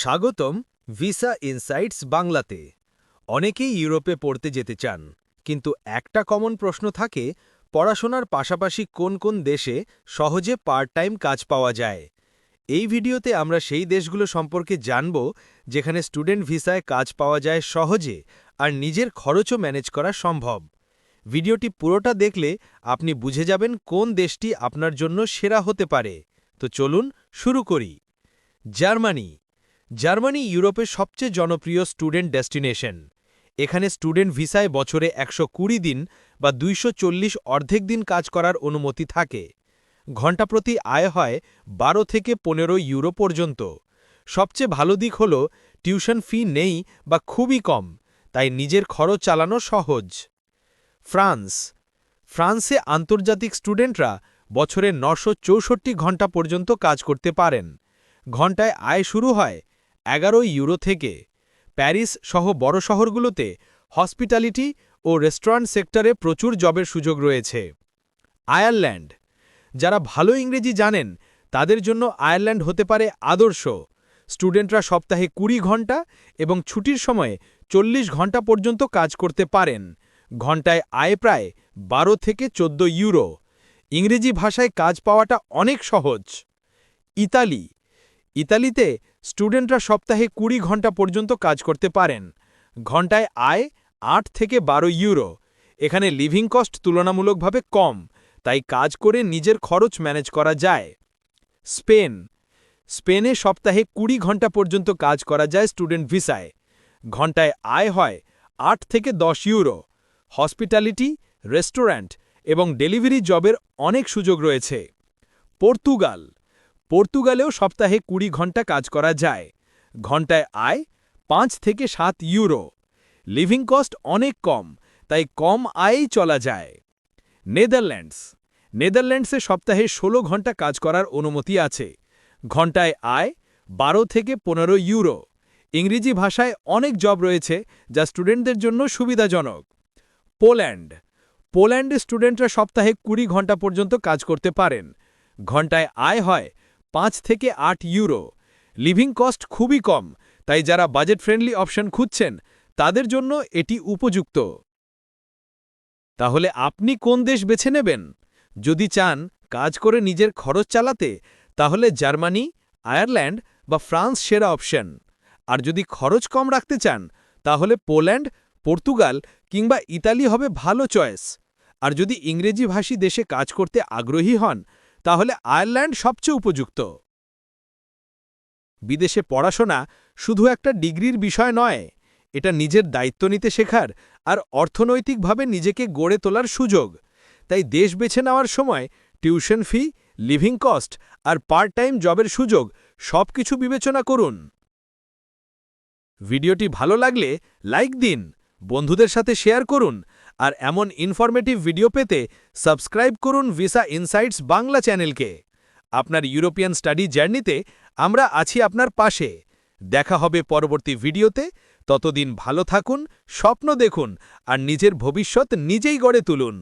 স্বাগতম visa insights বাংলাতে। অনেকেই ইউরোপে পড়তে যেতে চান, কিন্তু একটা কমন প্রশ্ন থাকে, পড়াশোনার পাশাপাশি কোন কোন দেশে সহজে পার্ট টাইম কাজ পাওয়া যায়। এই ভিডিওতে আমরা সেই দেশগুলো সম্পর্কে জানব, যেখানে স্টুডেন্ট ভিসায় কাজ পাওয়া যায় সহজে আর নিজের খরচও ম্যানেজ করা সম্ভব। ভিডিওটি পুরোটা দেখলে আপনি বুঝে যাবেন কোন দেশটি আপনার জন্য সেরা হতে পারে। তো চলুন শুরু করি। জার্মানি। জার্মানি ইউরোপের সবচেয়ে জনপ্রিয় স্টুডেন্ট ডেস্টিনেশন। এখানে স্টুডেন্ট ভিসায় বছরে একশো কুড়ি দিন বা দুইশো চল্লিশ অর্ধেক দিন কাজ করার অনুমতি থাকে। ঘণ্টাপ্রতি আয় হয় বারো থেকে পনেরো ইউরো পর্যন্ত। সবচেয়ে ভালো দিক হল, টিউশন ফি নেই বা খুবই কম, তাই নিজের খরচ চালানো সহজ। ফ্রান্স। ফ্রান্সে আন্তর্জাতিক স্টুডেন্টরা বছরে নশো ঘণ্টা পর্যন্ত কাজ করতে পারেন। ঘণ্টায় আয় শুরু হয় এগারো ইউরো থেকে প্যারিস সহ বড় শহরগুলোতে হসপিটালিটি ও রেস্টুরেন্ট সেক্টরে প্রচুর জবের সুযোগ রয়েছে। আয়ারল্যান্ড। যারা ভালো ইংরেজি জানেন, তাদের জন্য আয়ারল্যান্ড হতে পারে আদর্শ। স্টুডেন্টরা সপ্তাহে কুড়ি ঘণ্টা এবং ছুটির সময়ে চল্লিশ ঘণ্টা পর্যন্ত কাজ করতে পারেন। ঘন্টায় আয় প্রায় বারো থেকে চোদ্দ ইউরো। ইংরেজি ভাষায় কাজ পাওয়াটা অনেক সহজ। ইতালি। ইতালিতে স্টুডেন্টরা সপ্তাহে কুড়ি ঘণ্টা পর্যন্ত কাজ করতে পারেন। ঘন্টায় আয় আট থেকে বারো ইউরো। এখানে লিভিং কস্ট তুলনামূলকভাবে কম, তাই কাজ করে নিজের খরচ ম্যানেজ করা যায়। স্পেন। স্পেনে সপ্তাহে কুড়ি ঘণ্টা পর্যন্ত কাজ করা যায় স্টুডেন্ট ভিসায়। ঘন্টায় আয় হয় আট থেকে দশ ইউরো। হসপিটালিটি, রেস্টুরেন্ট এবং ডেলিভারি জবের অনেক সুযোগ রয়েছে। পর্তুগাল। পর্তুগালেও সপ্তাহে কুড়ি ঘণ্টা কাজ করা যায়। ঘন্টায় আয় পাঁচ থেকে সাত ইউরো। লিভিং কস্ট অনেক কম, তাই কম আয়েই চলা যায়। নেদারল্যান্ডস। নেদারল্যান্ডসে সপ্তাহে ১৬ ঘণ্টা কাজ করার অনুমতি আছে। ঘন্টায় আয় বারো থেকে পনেরো ইউরো। ইংরেজি ভাষায় অনেক জব রয়েছে যা স্টুডেন্টদের জন্য সুবিধাজনক। পোল্যান্ড। পোল্যান্ডে স্টুডেন্টরা সপ্তাহে কুড়ি ঘণ্টা পর্যন্ত কাজ করতে পারেন। ঘন্টায় আয় হয় পাঁচ থেকে আট ইউরো। লিভিং কস্ট খুবই কম, তাই যারা বাজেট ফ্রেন্ডলি অপশন খুঁজছেন, তাদের জন্য এটি উপযুক্ত। তাহলে আপনি কোন দেশ বেছে নেবেন? যদি চান কাজ করে নিজের খরচ চালাতে, তাহলে জার্মানি, আয়ারল্যান্ড বা ফ্রান্স সেরা অপশন আর যদি খরচ কম রাখতে চান, তাহলে পোল্যান্ড, পর্তুগাল কিংবা ইতালি হবে ভালো চয়েস আর যদি ইংরেজিভাষী দেশে কাজ করতে আগ্রহী হন তাহলে আয়ারল্যান্ড সবচেয়ে উপযুক্ত। বিদেশে পড়াশোনা শুধু একটা ডিগ্রির বিষয় নয়, এটা নিজের দায়িত্ব নিতে শেখার আর অর্থনৈতিকভাবে নিজেকে গড়ে তোলার সুযোগ। তাই দেশ বেছে নেওয়ার সময় টিউশন ফি, লিভিং কস্ট আর পার্ট টাইম জবের সুযোগ সব কিছু বিবেচনা করুন। ভিডিওটি ভালো লাগলে লাইক দিন, বন্ধুদের সাথে শেয়ার করুন আর এমন ইনফরমেটিভ ভিডিও পেতে সাবস্ক্রাইব করুন ভিসা ইনসাইটস বাংলা চ্যানেলকে আপনার ইউরোপিয়ান স্টাডি জার্নিতে আমরা আছি আপনার পাশে। দেখা হবে পরবর্তী ভিডিওতে ততদিন ভালো থাকুন, স্বপ্ন দেখুন, আর নিজের ভবিষ্যৎ নিজেই গড়ে তুলুন।